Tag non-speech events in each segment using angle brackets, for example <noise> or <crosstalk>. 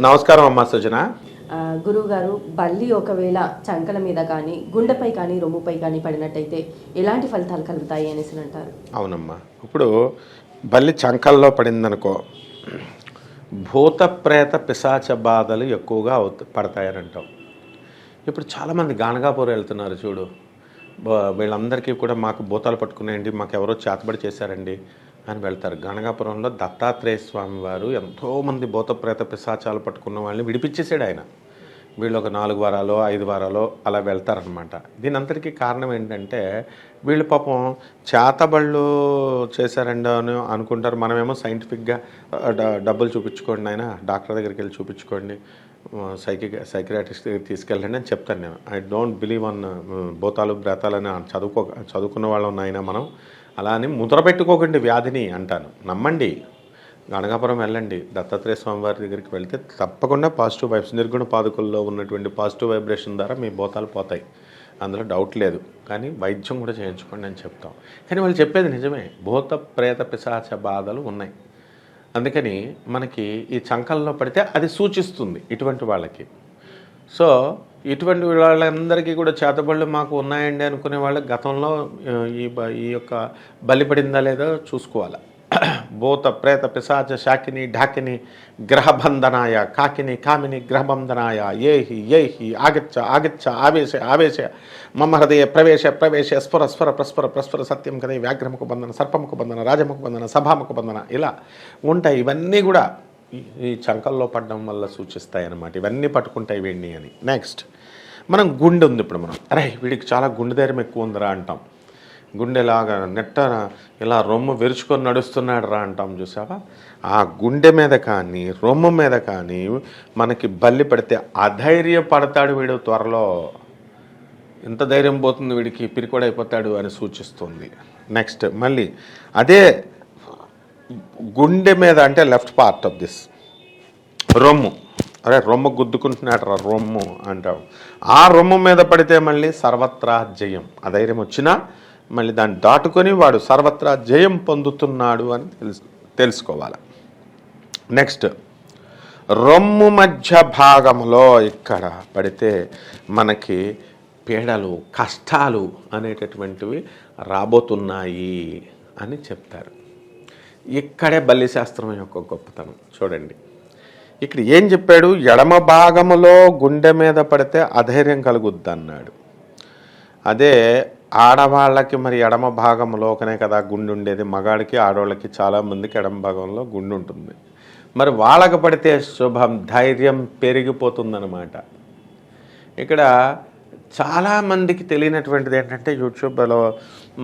నమస్కారం అమ్మా సుజన. ఆ, గురువుగారు బల్లి ఒకవేళ చంకల మీద కానీ గుండెపై కానీ రొమ్ముపై కానీ పడినట్టయితే ఎలాంటి ఫలితాలు కలుగుతాయి అనేసి అంటారు? అవునమ్మా. ఇప్పుడు బల్లి చంకల్లో పడిందనుకో భూత ప్రేత పిశాచ బాధలు ఎక్కువగా అవుత పడతాయని అంటాం ఇప్పుడు చాలామంది గానగాపూర్ వెళ్తున్నారు చూడు. వీళ్ళందరికీ కూడా మాకు భూతాలు పట్టుకునేయండి మాకు ఎవరో చేతబడి చేశారండి. అని వెళ్తారు. గణగాపురంలో దత్తాత్రేయ స్వామి వారు ఎంతోమంది భూతప్రేత పిశాచాలు పట్టుకున్న వాళ్ళని విడిపించేసాడు ఆయన. వీళ్ళు ఒక నాలుగు వారాలు ఐదు వారాలు అలా వెళ్తారనమాట దీని అంతటికీ కారణం ఏంటంటే వీళ్ళు పాపం చేతబళ్ళు చేశారండి అని అనుకుంటారు. మనమేమో సైంటిఫిక్గా డ- డబ్బులు చూపించుకోండి ఆయన డాక్టర్ దగ్గరికి వెళ్ళి చూపించుకోండి సైకి సైకియాట్రిస్ట్ దగ్గర తీసుకెళ్ళండి అని చెప్తాను నేను. ఐ డోంట్ బిలీవ్ అన్ భూతాలు బ్రేతాలని చదువుకో చదువుకున్న వాళ్ళు ఉన్నాయినా మనం. అలా అని ముద్ర పెట్టుకోకండి వ్యాధిని అంటాను. నమ్మండి. గణగాపురం వెళ్ళండి. దత్తాత్రేయ స్వామివారి దగ్గరికి వెళ్తే తప్పకుండా పాజిటివ్ వైబ్స్ నిర్గుణ పాదుకల్లో ఉన్నటువంటి పాజిటివ్ వైబ్రేషన్ ద్వారా మీ భూతాలు పోతాయి. అందులో డౌట్ లేదు. కానీ వైద్యం కూడా చేయించుకోండి అని చెప్తాం. కానీ వాళ్ళు చెప్పేది నిజమే. భూత ప్రేత పిశాచ బాధలు ఉన్నాయి. అందుకని మనకి ఈ చంకల్లో పడితే అది సూచిస్తుంది ఇటువంటి వాళ్ళకి. సో ఇటువంటి వాళ్ళందరికీ కూడా చేతబళ్ళు మాకు ఉన్నాయండి అనుకునే వాళ్ళకి గతంలో ఈ ఈ యొక్క బలిపడిందా లేదో చూసుకోవాలి. <clears throat> భూత ప్రేత పిశాచ శాకిని ఢాకిని గ్రహబంధనాయ కాకిని కామిని గ్రహబంధనాయ ఏహి ఏహి ఆగచ్చ ఆగచ్చ ఆవేశ ఆవేశ మమ హృదయ ప్రవేశ ప్రవేశ స్ఫుర స్ఫుర ప్రస్ఫుర ప్రస్ఫుర సత్యం కదా వ్యాఘ్రముఖ బంధన సర్పముఖ బంధన రాజముఖ బంధన సభాముకు బంధన ఇలా ఉంటాయి. ఇవన్నీ కూడా ఈ- ఈ చంకల్లో పడడం వల్ల సూచిస్తాయి అన్నమాట ఇవన్నీ పట్టుకుంటాయి వీడిని అని. నెక్స్ట్ మనం గుండె ఉంది ఇప్పుడు మనం. అరే వీడికి చాలా గుండె ధైర్యం ఎక్కువ ఉందిరా అంటాం. గుండెలాగా నెట్ట ఇలా రొమ్ము విరుచుకొని నడుస్తున్నాడు రా అంటాం చూసావా? ఆ గుండె మీద కానీ రొమ్ము మీద కానీ మనకి బల్లి పడితే అధైర్య పడతాడు వీడు త్వరలో. ఎంత ధైర్యం పోతుంది వీడికి పిరికోడైపోతాడు అని సూచిస్తుంది. నెక్స్ట్ మళ్ళీ అదే గుండె మీద అంటే లెఫ్ట్ పార్ట్ ఆఫ్ దిస్. రొమ్ము. అరే రొమ్ము గుద్దుకుంటున్నాడు రా రొమ్ము అంటాం ఆ రొమ్ము మీద పడితే మళ్ళీ సర్వత్రా జయం. అధైర్యం వచ్చినా మళ్ళీ దాన్ని దాటుకొని వాడు సర్వత్రా జయం పొందుతున్నాడు అని తెలుసు తెలుసుకోవాలి. నెక్స్ట్ రొమ్ము మధ్య భాగంలో ఇక్కడ పడితే మనకి పీడలు కష్టాలు అనేటటువంటివి రాబోతున్నాయి అని చెప్తారు. ఇక్కడే బల్లి శాస్త్రం యొక్క గొప్పతనం. చూడండి. ఇక్కడ ఏం చెప్పాడు? ఎడమ భాగములో గుండె మీద పడితే అధైర్యం కలుగుద్ది అన్నాడు అదే ఆడవాళ్ళకి మరి ఎడమ భాగంలోకనే కదా గుండు ఉండేది. మగాడికి ఆడవాళ్ళకి చాలామందికి ఎడమ భాగంలో గుండు ఉంటుంది. మరి వాళ్ళకి పడితే శుభం ధైర్యం పెరిగిపోతుందన్నమాట. ఇక్కడ చాలామందికి తెలియనటువంటిది ఏంటంటే యూట్యూబ్లో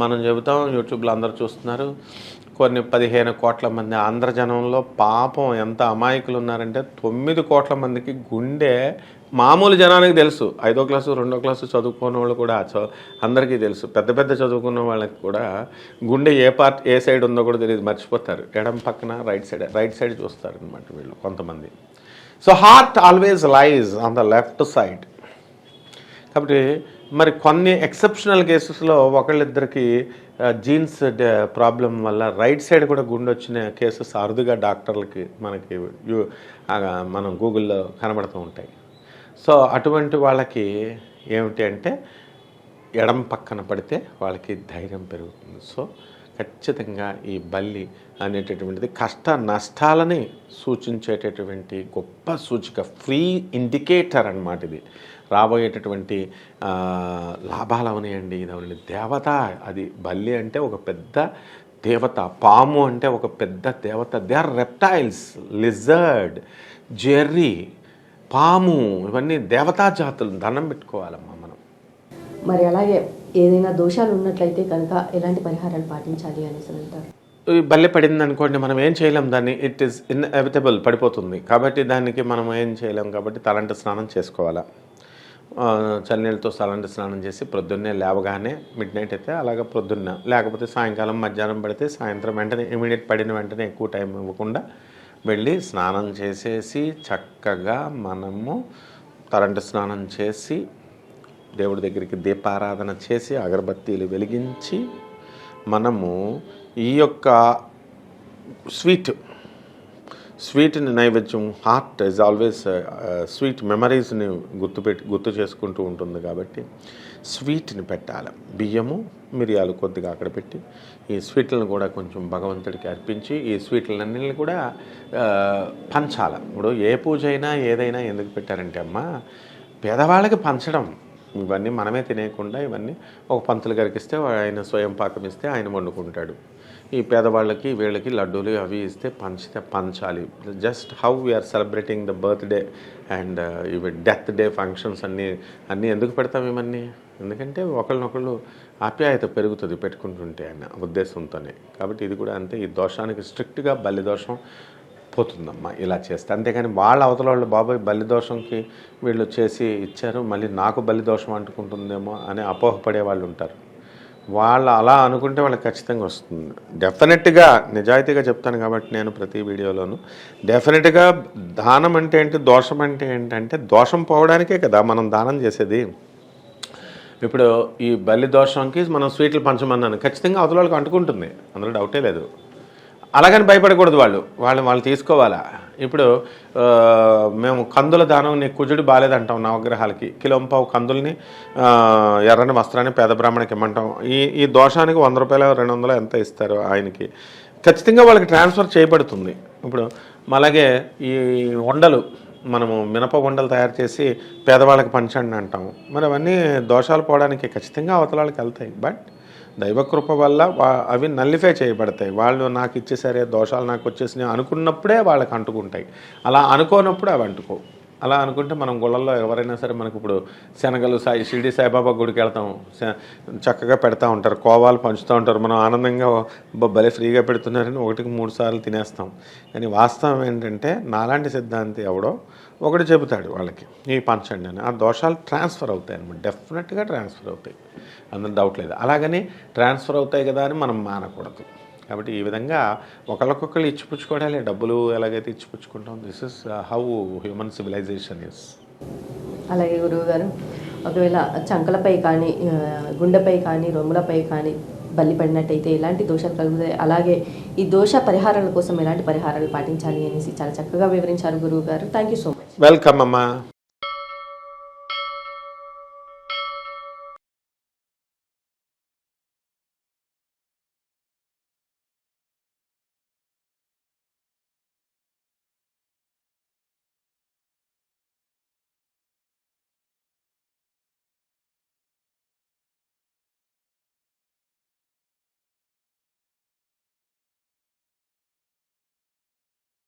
మనం చెబుతాం యూట్యూబ్లో అందరూ చూస్తున్నారు. కొన్ని పదిహేను కోట్ల మంది ఆంధ్రజనంలో పాపం ఎంత అమాయకులు ఉన్నారంటే తొమ్మిది కోట్ల మందికి గుండె మామూలు జనానికి తెలుసు. ఐదో క్లాసు రెండో క్లాసు చదువుకున్న వాళ్ళు కూడా అందరికీ తెలుసు. పెద్ద పెద్ద చదువుకున్న వాళ్ళకి కూడా గుండె ఏ పార్ట్ ఏ సైడ్ ఉందో కూడా తెలియదు మర్చిపోతారు. ఎడం పక్కన రైట్ సైడ్ రైట్ సైడ్ చూస్తారు అనమాట వీళ్ళు కొంతమంది. So heart always lies on the left side. కాబట్టి మరి కొన్ని ఎక్సెప్షనల్ కేసెస్లో ఒకళ్ళిద్దరికి జీన్స్ ప్రాబ్లం వల్ల రైట్ సైడ్ కూడా గుండె వచ్చిన కేసెస్ అరుదుగా డాక్టర్లకి మనకి మనం గూగుల్లో కనబడుతూ ఉంటాయి. సో అటువంటి వాళ్ళకి ఏమిటి అంటే ఎడం పక్కన పడితే వాళ్ళకి ధైర్యం పెరుగుతుంది. సో ఖచ్చితంగా ఈ బల్లి అనేటటువంటిది కష్ట నష్టాలని సూచించేటటువంటి గొప్ప సూచిక ఫ్రీ ఇండికేటర్ అన్నమాట ఇది. రాబోయేటటువంటి లాభాలు అవనియండి. ఇది అవనండి దేవత అది బల్లి అంటే ఒక పెద్ద దేవత పాము అంటే ఒక పెద్ద దేవత. దే ఆర్ రెప్టైల్స్ లిజర్డ్ జెర్రీ పాము ఇవన్నీ దేవతా జాతులు దండం పెట్టుకోవాలమ్మా మనం. మరి అలాగే ఏదైనా దోషాలు ఉన్నట్లయితే కనుక ఎలాంటి పరిహారాలు పాటించాలి అనేసి అంటారు. బల్లె పడింది అనుకోండి మనం ఏం చేయలేం దాన్ని. ఇట్ ఈస్ ఇన్ఎవిటబుల్ పడిపోతుంది. కాబట్టి దానికి మనం ఏం చేయలేం కాబట్టి తలంటి స్నానం చేసుకోవాలా. చల్లనీళ్ళతో తలంటి స్నానం చేసి ప్రొద్దున్నే లేవగానే మిడ్ నైట్ అయితే అలాగ ప్రొద్దున్న లేకపోతే సాయంకాలం మధ్యాహ్నం పడితే సాయంత్రం వెంటనే ఇమీడియట్ పడిన వెంటనే ఎక్కువ టైం ఇవ్వకుండా వెళ్ళి స్నానం చేసేసి చక్కగా మనము తలంటి స్నానం చేసి దేవుడి దగ్గరికి దీపారాధన చేసి అగరబత్తీలు వెలిగించి మనము ఈ యొక్క స్వీట్ స్వీట్ని నైవేద్యం heart is always uh, uh, sweet మెమరీస్ని గుర్తుపెట్టి గుర్తు చేసుకుంటూ ఉంటుంది కాబట్టి స్వీట్ని పెట్టాలి. బియ్యము మిరియాలు కొద్దిగా అక్కడ పెట్టి ఈ స్వీట్లను కూడా కొంచెం భగవంతుడికి అర్పించి ఈ స్వీట్లన్నింటిని కూడా పంచాలి. ఇప్పుడు ఏ పూజ అయినా ఏదైనా ఎందుకు పెట్టారంటే అమ్మ పేదవాళ్ళకి పంచడం. ఇవన్నీ మనమే తినేయకుండా ఇవన్నీ ఒక పంతులు గారికి ఇస్తే ఆయన స్వయం పాకం ఇస్తే ఆయన వండుకుంటాడు. ఈ పేదవాళ్ళకి వీళ్ళకి లడ్డూలు అవి ఇస్తే పంచితే పంచాలి. Just how we are celebrating the birthday and ఇవి డెత్ డే ఫంక్షన్స్ అన్నీ అన్నీ ఎందుకు పెడతాం ఇవన్నీ? ఎందుకంటే ఒకళ్ళనొకళ్ళు ఆప్యాయత పెరుగుతుంది పెట్టుకుంటుంటే అన్న ఉద్దేశంతోనే. కాబట్టి ఇది కూడా అంతే. ఈ దోషానికి స్ట్రిక్ట్గా బలి దోషం పోతుందమ్మా ఇలా చేస్తే. అంతేగాని వాళ్ళ అవతల వాళ్ళు బాబాయ్ బలిదోషంకి వీళ్ళు చేసి ఇచ్చారు మళ్ళీ నాకు బలి దోషం అంటుకుంటుందేమో అని అపోహపడే వాళ్ళు ఉంటారు. వాళ్ళు అలా అనుకుంటే వాళ్ళకి ఖచ్చితంగా వస్తుంది. డెఫినెట్గా నిజాయితీగా చెప్తాను కాబట్టి నేను ప్రతి వీడియోలోనూ డెఫినెట్గా దానం అంటే ఏంటి దోషం అంటే ఏంటంటే దోషం పోవడానికే కదా మనం దానం చేసేది. ఇప్పుడు ఈ బలి దోషంకి మనం స్వీట్లు పంచమన్నాను ఖచ్చితంగా అవతల వాళ్ళకి అంటుకుంటుంది. అందులో డౌటే లేదు. అలాగని భయపడకూడదు వాళ్ళు. వాళ్ళు వాళ్ళు తీసుకోవాలా? ఇప్పుడు మేము కందుల దానం నీ కుజుడు బాగాలేదంటాం నవగ్రహాలకి. కిలోంపావు కందుల్ని ఎర్రని వస్త్రాన్ని పేద బ్రాహ్మణకి ఇమ్మంటాం. ఈ ఈ దోషానికి వంద రూపాయలు రెండు వందలు ఎంత ఇస్తారు ఆయనకి? ఖచ్చితంగా వాళ్ళకి ట్రాన్స్ఫర్ చేయబడుతుంది. ఇప్పుడు అలాగే ఈ ఉండలు మనము మినప ఉండలు తయారు చేసి పేదవాళ్ళకి పంచండి అంటాం. మరి అవన్నీ దోషాలు పోవడానికి ఖచ్చితంగా అవతల వాళ్ళకి వెళ్తాయి. బట్ దైవకృప వల్ల వా- అవి నల్లిఫై చేయబడతాయి. వాళ్ళు నాకు ఇచ్చేసరే దోషాలు నాకు వచ్చేసినాయి అనుకున్నప్పుడే వాళ్ళకి అంటుకుంటాయి అలా అనుకోనప్పుడు అవి అంటుకో అలా అనుకుంటే మనం గుళ్ళల్లో ఎవరైనా సరే మనకు ఇప్పుడు శనగలు సాయి షిరిడి సాయిబాబా గుడికి వెళ్తాం. చక్కగా పెడతా ఉంటారు కోవాలు పంచుతూ ఉంటారు. మనం ఆనందంగా భలే ఫ్రీగా పెడుతున్నారని ఒకటికి మూడు సార్లు తినేస్తాం. కానీ వాస్తవం ఏంటంటే నాలాంటి సిద్ధాంతి ఎవడో ఒకటి చెబుతాడు వాళ్ళకి ఈ పంచండి అని. ఆ దోషాలు ట్రాన్స్ఫర్ అవుతాయి అనమాట. డెఫినెట్గా ట్రాన్స్ఫర్ అవుతాయి. అందులో డౌట్ లేదు. అలాగని ట్రాన్స్ఫర్ అవుతాయి కదా అని మనం మానకూడదు. కాబట్టి ఈ విధంగా ఒకరికొకరు ఇచ్చిపుచ్చుకోవడాలి డబ్బులు ఎలాగైతే ఇచ్చిపుచ్చుకుంటాం. This is how human civilization is అలాగే గురువు గారు ఒకవేళ చంకలపై కానీ గుండెపై కానీ రొమ్ములపై కానీ బల్లి పడినట్టయితే ఎలాంటి దోషాలు కలుగుతాయి? అలాగే ఈ దోష పరిహారాల కోసం ఎలాంటి పరిహారాలు పాటించాలి అనేసి చాలా చక్కగా వివరించారు గురువు గారు. Thank you so much welcome అమ్మా.